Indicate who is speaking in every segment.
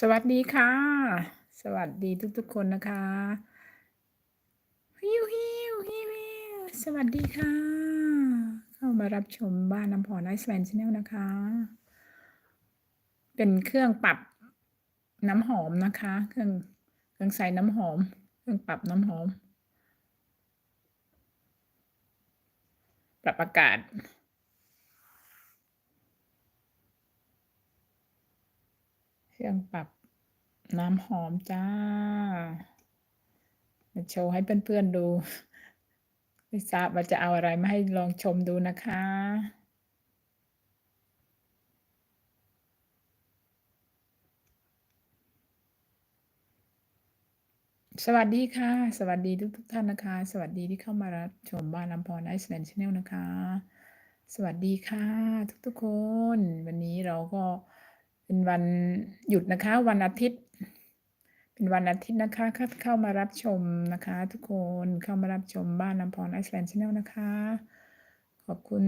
Speaker 1: สวัสดีค่ะ สวัสดีทุกๆคนนะคะฮิวฮิวฮิวฮิวสวัสดีค่ะ เข้ามารับชมบ้านน้ำพรไอซ์แลนด์ชาแนลนะคะ เป็นเครื่องปรับน้ำหอมนะคะ เครื่องเครื่องใส่น้ำหอม เครื่องปรับน้ำหอม ปรับอากาศเครื่องปรับ น้ำหอมจ้า มาโชว์ให้เพื่อนๆดู ไม่ทราบว่าจะเอาอะไรมาให้ลองชมดูนะคะสวัสดีค่ะ สวัสดีทุกๆท่านนะคะ สวัสดีที่เข้ามารับชมบ้านน้ำพรไอซ์แลนด์ชาแนลนะคะ สวัสดีค่ะ ทุกๆคน วันนี้เราก็ เป็นวันหยุดนะคะ วันอาทิตย์ เป็นวันอาทิตย์นะคะ เข้ามารับชมนะคะ ทุกคนเข้ามารับชมบ้านน้ำพรไอซ์แลนด์ชาแนลนะคะ ขอบคุณ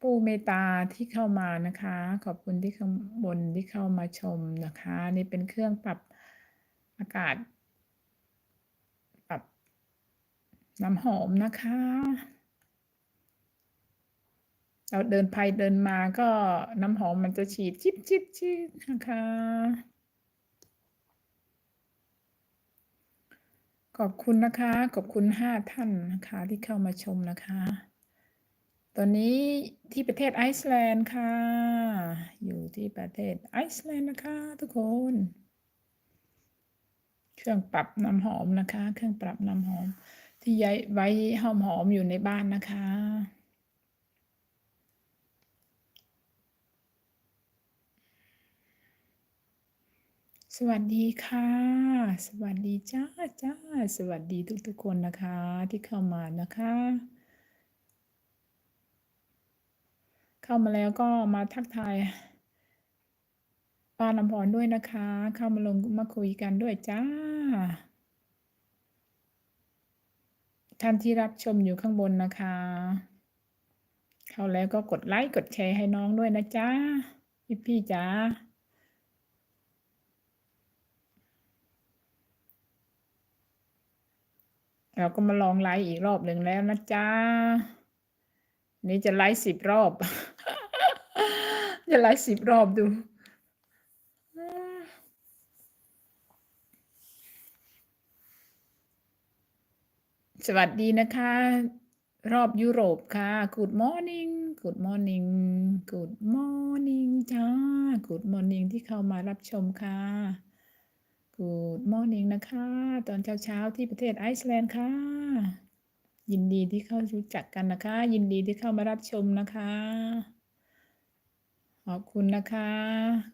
Speaker 1: ผู้เมตตาที่เข้ามานะคะ ขอบคุณที่ข้างบนที่เข้ามาชมนะคะ นี่เป็นเครื่องปรับอากาศ ปรับน้ำหอมนะคะ เราเดินไปเดินมาก็น้ำหอมมันจะฉีดชิบชิบชิบนะคะ ขอบคุณนะคะ ขอบคุณห้าท่านนะคะ ที่เข้ามาชมนะคะ ตอนนี้ที่ประเทศไอซ์แลนด์ค่ะ อยู่ที่ประเทศไอซ์แลนด์นะคะ ทุกคน เครื่องปรับน้ำหอมนะคะ เครื่องปรับน้ำหอม ที่ย้ายไว้หอมหอมๆอยู่ในบ้านนะคะ สวัสดีค่ะ สวัสดีจ้าจ้า สวัสดีทุกๆคนนะคะที่เข้ามานะคะ เข้ามาแล้วก็มาทักทายป้าลำพรด้วยนะคะ เข้ามาลงมาคุยกันด้วยจ้า ท่านที่รับชมอยู่ข้างบนนะคะ เข้าแล้วก็กดไลค์กดแชร์ให้น้องด้วยนะจ๊ะพี่พี่ๆจ้า เราก็มาลองไลฟ์อีกรอบหนึ่งแล้วนะจ๊ะ นี่จะไลฟ์สิบรอบ จะไลฟ์สิบรอบดู สวัสดีนะคะ รอบยุโรปค่ะ Good morning Good morning Good morning จ้า Good morning ที่เข้ามารับชมค่ะ Good morning นะคะ ตอนเช้าๆ ที่ประเทศไอซ์แลนด์ค่ะ ยินดีที่เข้ารู้จักกันนะคะ ยินดีที่เข้ามารับชมนะคะ ขอบคุณนะคะ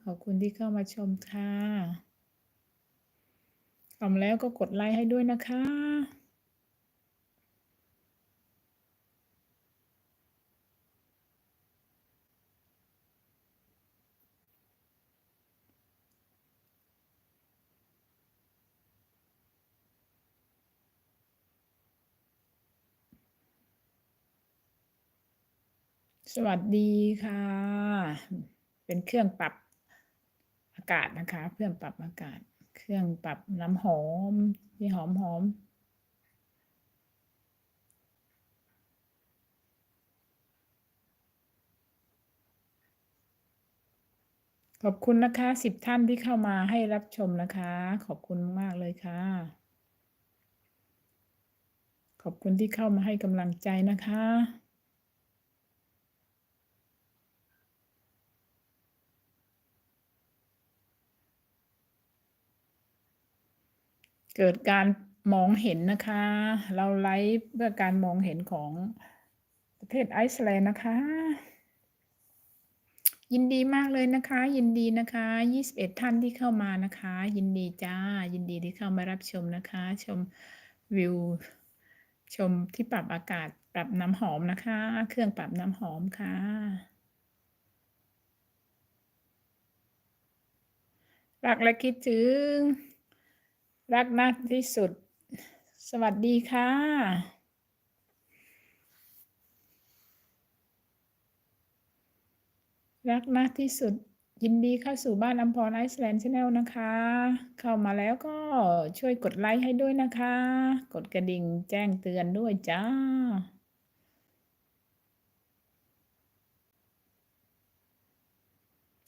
Speaker 1: ขอบคุณที่เข้ามาชมค่ะทำแล้วก็กดไลค์ให้ด้วยนะคะ สวัสดีค่ะ เป็นเครื่องปรับอากาศนะคะ เครื่องปรับอากาศ เครื่องปรับน้ำหอมที่หอมหอมขอบคุณนะคะสิบท่านที่เข้ามาให้รับชมนะคะ ขอบคุณมากเลยค่ะ ขอบคุณที่เข้ามาให้กำลังใจนะคะ เกิดการมองเห็นนะคะ เราไลฟ์เพื่อการมองเห็นของประเทศไอซ์แลนด์นะคะ ยินดีมากเลยนะคะ ยินดีนะคะ 21 ท่านที่เข้ามานะคะ ยินดีจ้า ยินดีที่เข้ามารับชมนะคะ ชมวิว ชมที่ปรับอากาศปรับน้ำหอมนะคะ เครื่องปรับน้ำหอมค่ะรักและคิดถึง รักนะที่สุด สวัสดีค่ะ รักนะที่สุด ยินดีเข้าสู่บ้านอัมพรไอซ์แลนด์ชาแนลนะคะ เข้ามาแล้วก็ช่วยกดไลค์ให้ด้วยนะคะ กดกระดิ่งแจ้งเตือนด้วยจ้า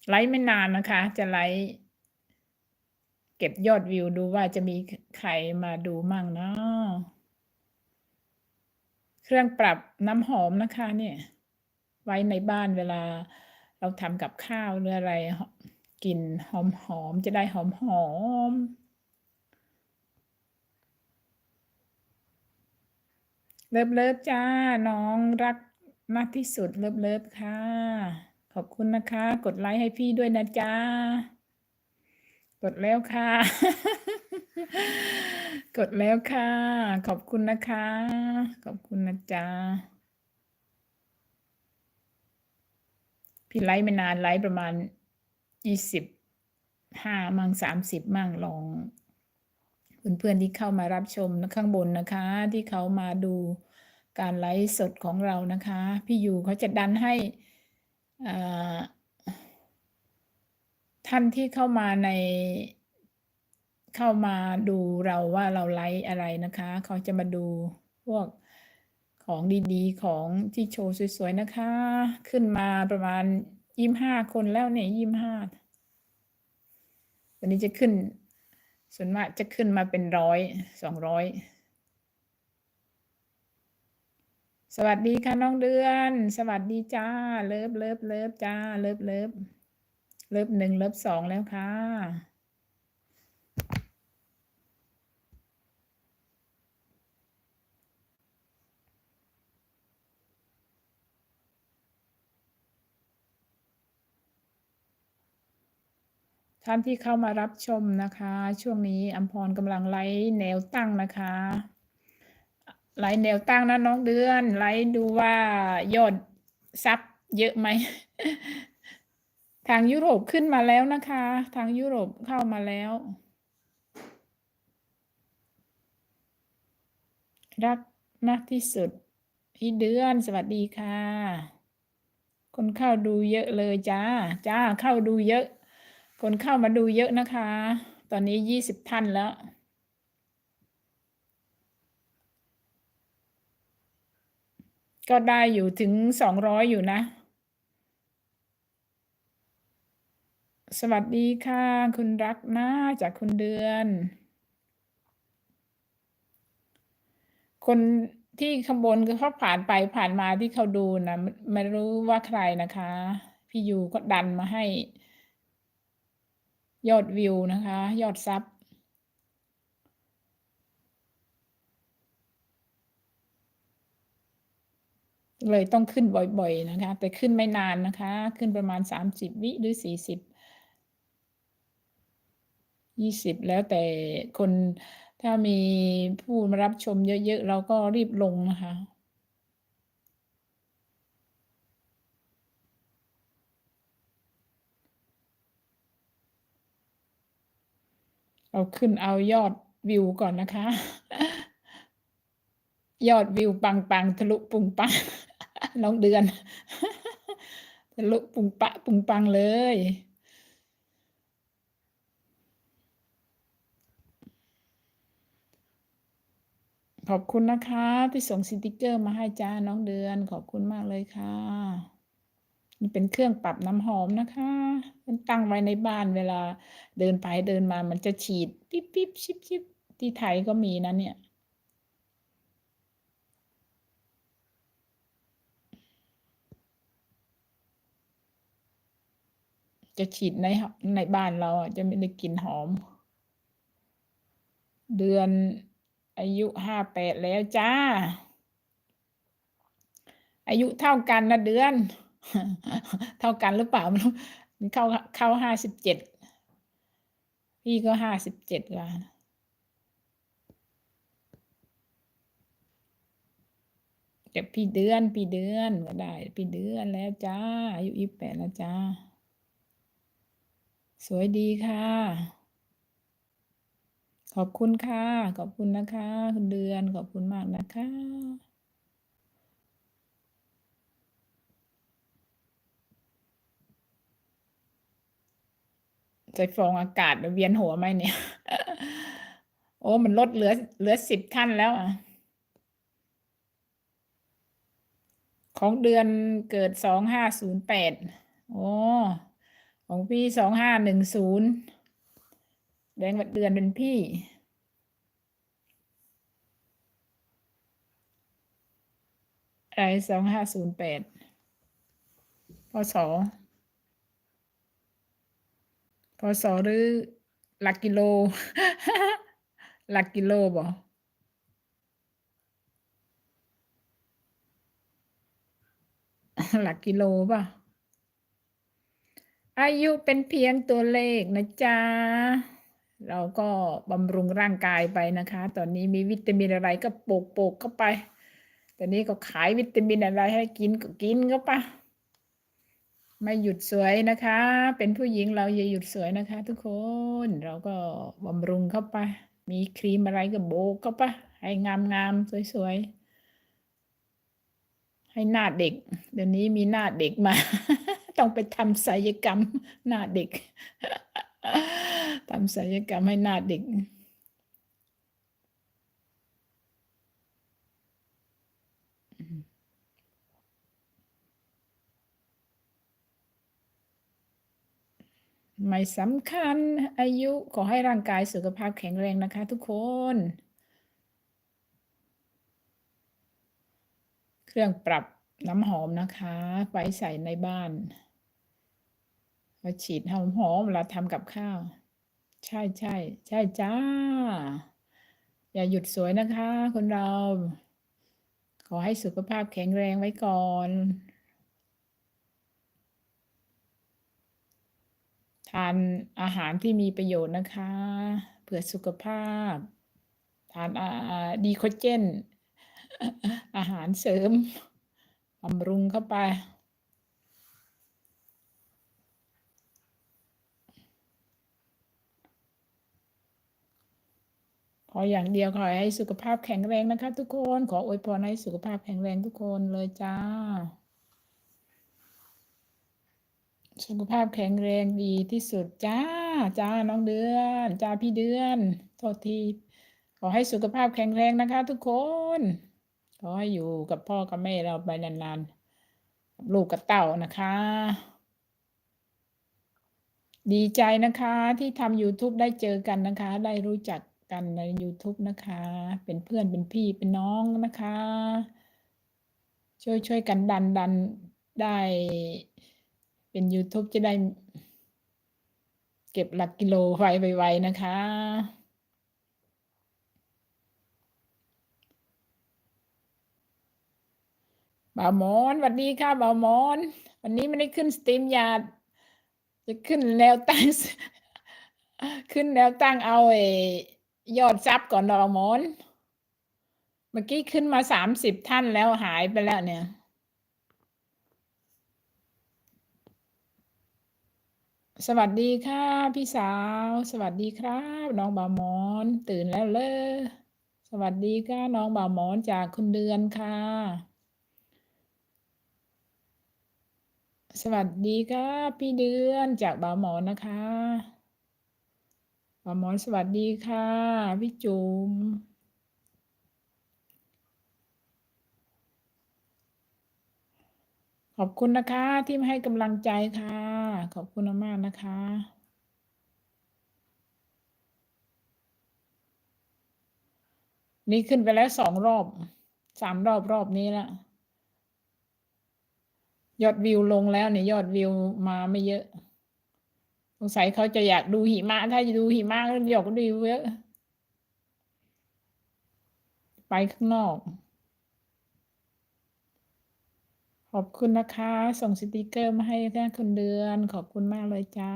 Speaker 1: ไลค์ไม่นานนะคะ จะไลค์ เก็บยอดวิวดูว่าจะมีใครมาดูมั่งเนาะเครื่องปรับน้ำหอมนะคะ เนี่ย ไว้ในบ้านเวลา เราทำกับข้าวหรืออะไรกลิ่นหอมหอมจะได้หอมหอมเลิฟเลิฟจ้า น้องรักมากที่สุดเลิฟเลิฟค่ะ ขอบคุณนะคะ กดไลค์ให้พี่ด้วยนะจ้า กดแล้วค่ะ กดแล้วค่ะ ขอบคุณนะคะ ขอบคุณนะจ๊ะพี่ไลฟ์ไม่นานไลฟ์ประมาณยี่สิบห้ามั่งสามสิบมั่งลองเพื่อนๆที่เข้ามารับชมข้างบนนะคะ ที่เขามาดูการไลฟ์สดของเรานะคะ พี่ยูเขาจะดันให้อ่า ท่านที่เข้ามาใน เข้ามาดูเราว่าเราไลฟ์อะไรนะคะ เขาจะมาดูพวกของดีๆ ของที่โชว์สวยๆนะคะ ขึ้นมาประมาณยี่ห้าคนแล้วเนี่ยยี่ห้าวันนี้จะขึ้น ส่วนมากจะขึ้นมาเป็นร้อยสองร้อยสวัสดีค่ะน้องเดือน สวัสดีจ้า เลิฟเลิฟเลิฟจ้า เลิฟเลิฟ เลิฟหนึ่งเลิฟสองแล้วค่ะ ท่านที่เข้ามารับชมนะคะ ช่วงนี้อัมพรกำลังไลฟ์แนวตั้งนะคะไลฟ์แนวตั้งนะน้องเดือนไลฟ์ดูว่ายอดซับเยอะไหม ทางยุโรปขึ้นมาแล้วนะคะ ทางยุโรปเข้ามาแล้ว รักมากที่สุดพี่เดือนสวัสดีค่ะ คนเข้าดูเยอะเลยจ้า จ้าเข้าดูเยอะ คนเข้ามาดูเยอะนะคะ ตอนนี้ยี่สิบท่านแล้วก็ได้อยู่ถึงสองร้อยอยู่นะ สวัสดีค่ะ คุณรักนะจากคุณเดือน คนที่ข้างบนเขาผ่านไปผ่านมาที่เขาดูนะไม่รู้ว่าใครนะคะ พี่ยูก็ดันมาให้ ยอดวิวนะคะ ยอดซับเลยต้องขึ้นบ่อยๆนะคะ แต่ขึ้นไม่นานนะคะ ขึ้นประมาณสามสิบวิหรือสี่สิบ ยี่สิบแล้วแต่คนถ้ามีผู้มารับชมเยอะๆ เราก็รีบลงนะคะเอาขึ้นเอายอดวิวก่อนนะคะ ยอดวิวปังปังทะลุปุงปังน้องเดือน ทะลุปุงปะปุงปังเลย ขอบคุณนะคะ ที่ส่งสติกเกอร์มาให้จ้าน้องเดือน ขอบคุณมากเลยค่ะ นี่เป็นเครื่องปรับน้ำหอมนะคะ มันตั้งไว้ในบ้านเวลา เดินไปเดินมามันจะฉีดปิ๊บปิ๊บชิบชิบที่ไทยก็มีนะเนี่ยจะฉีดในในบ้านเราจะไม่ได้กลิ่นหอม เดือน อายุห้าแปดแล้วจ้า อายุเท่ากันนะเดือน เท่ากันหรือเปล่ามันเข้าเข้าห้าสิบเจ็ดพี่ก็ห้าสิบเจ็ดละเก็บพี่เดือนพี่เดือนก็ได้ พี่เดือนแล้วจ้า อายุยี่แปดแล้วจ้า สวยดีค่ะ ขอบคุณค่ะ ขอบคุณนะคะ คุณเดือนขอบคุณมากนะคะใจฟองอากาศเวียนหัวไหมเนี่ย โอ้มันลดเหลือเหลือสิบขั้นแล้วอะ ของเดือนเกิดสองห้าศูนย์แปดโอ้ของพี่สองห้าหนึ่งศูนย์ แดงวันเดือนเป็นพี่ อะไรสองห้าศูนย์แปดพศพศหรือหลักกิโล หลักกิโลบ่หลักกิโลป่ะ อายุเป็นเพียงตัวเลขนะจ๊ะ เราก็บำรุงร่างกายไปนะคะ ตอนนี้มีวิตามินอะไรก็โปกโปกเข้าไป ตอนนี้ก็ขายวิตามินอะไรให้กินก็กินเข้าไปไม่หยุดสวยนะคะ เป็นผู้หญิงเราอย่าหยุดสวยนะคะ ทุกคน เราก็บำรุงเข้าไป มีครีมอะไรก็โบกเข้าไป ให้งามงามสวยๆ ให้หน้าเด็ก เดี๋ยวนี้มีหน้าเด็กมา ต้องไปทำศัลยกรรมหน้าเด็ก ทำศัลยกรรมให้หน้าเด็ก ไม่สำคัญอายุขอให้ร่างกายสุขภาพแข็งแรงนะคะทุกคน เครื่องปรับน้ำหอมนะคะ ไว้ใส่ในบ้าน มาฉีดหอมหอมเวลาทำกับข้าว ใช่ใช่ใช่จ้า อย่าหยุดสวยนะคะ คนเรา ขอให้สุขภาพแข็งแรงไว้ก่อนทานอาหารที่มีประโยชน์นะคะ เพื่อสุขภาพ ทานอาดีโคเจน อาหารเสริมบำรุงเข้าไป ออย่างเดียวขอให้สุขภาพแข็งแรงนะคะ ทุกคน ขออวยพรให้สุขภาพแข็งแรงทุกคนเลยจ้า สุขภาพแข็งแรงดีที่สุดจ้า จ้าน้องเดือน จ้าพี่เดือน โทษที ขอให้สุขภาพแข็งแรงนะคะ ทุกคน ขอให้อยู่กับพ่อกับแม่เราไปนานๆ ลูกกับเต่านะคะ ดีใจนะคะที่ทำ YouTube ได้เจอกันนะคะ ได้รู้จัก กันใน YouTube นะคะ เป็นเพื่อนเป็นพี่เป็นน้องนะคะ ช่วยช่วยกันดันดันได้เป็น YouTube จะได้ เก็บหลักกิโลไวไวๆนะคะ บ่าวมอนสวัสดีค่ะบ่าวมอน วันนี้ไม่ได้ขึ้นสตรีมยาดจะขึ้นแนวตั้งขึ้นแนวตั้งเอาไอ้ ยอดซับก่อนบ่าวหมอน เมื่อกี้ขึ้นมาสามสิบท่านแล้วหายไปแล้วเนี่ย สวัสดีค่ะ พี่สาว สวัสดีครับ น้องบ่าวหมอน ตื่นแล้วเลยสวัสดีค่ะ น้องบ่าวหมอนจากคุณเดือนค่ะ สวัสดีครับพี่เดือนจากบ่าวหมอนนะคะ หมอสวัสดีค่ะ พี่จุ๋มขอบคุณนะคะที่มาให้กำลังใจค่ะ ขอบคุณมากนะคะ นี่ขึ้นไปแล้วสองรอบสามรอบรอบนี้ล้วยอดวิวลงแล้วเนี่ยยอดวิวมาไม่เยอะ สงสัยเขาจะอยากดูหิมะ ถ้าจะดูหิมะก็อยากดูเยอะ ไปข้างนอก ขอบคุณนะคะ ส่งสติกเกอร์มาให้ท่านคุณเดือน ขอบคุณมากเลยจ้า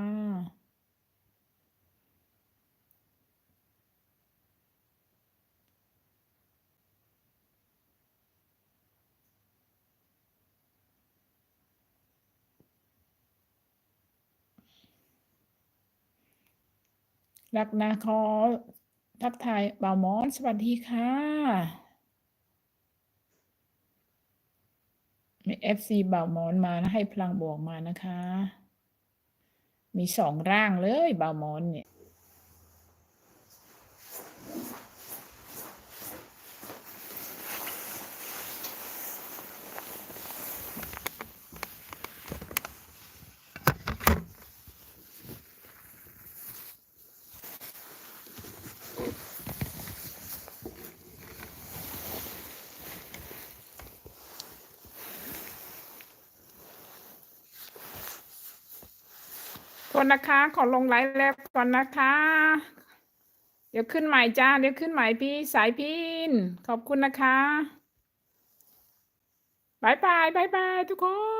Speaker 1: รักนาขอทักทายบ่าวหมอน สวัสดีค่ะมีเอฟซีบ่าวหมอนมานะให้พลังบวกมานะคะ มีสองร่างเลยบาวมอนเนี่ย โทษนะคะ ขอลงไลฟ์แล้วก่อนนะคะ เดี๋ยวขึ้นใหม่จ้า เดี๋ยวขึ้นใหม่พี่สายพิน ขอบคุณนะคะบายบายบายบายทุกคน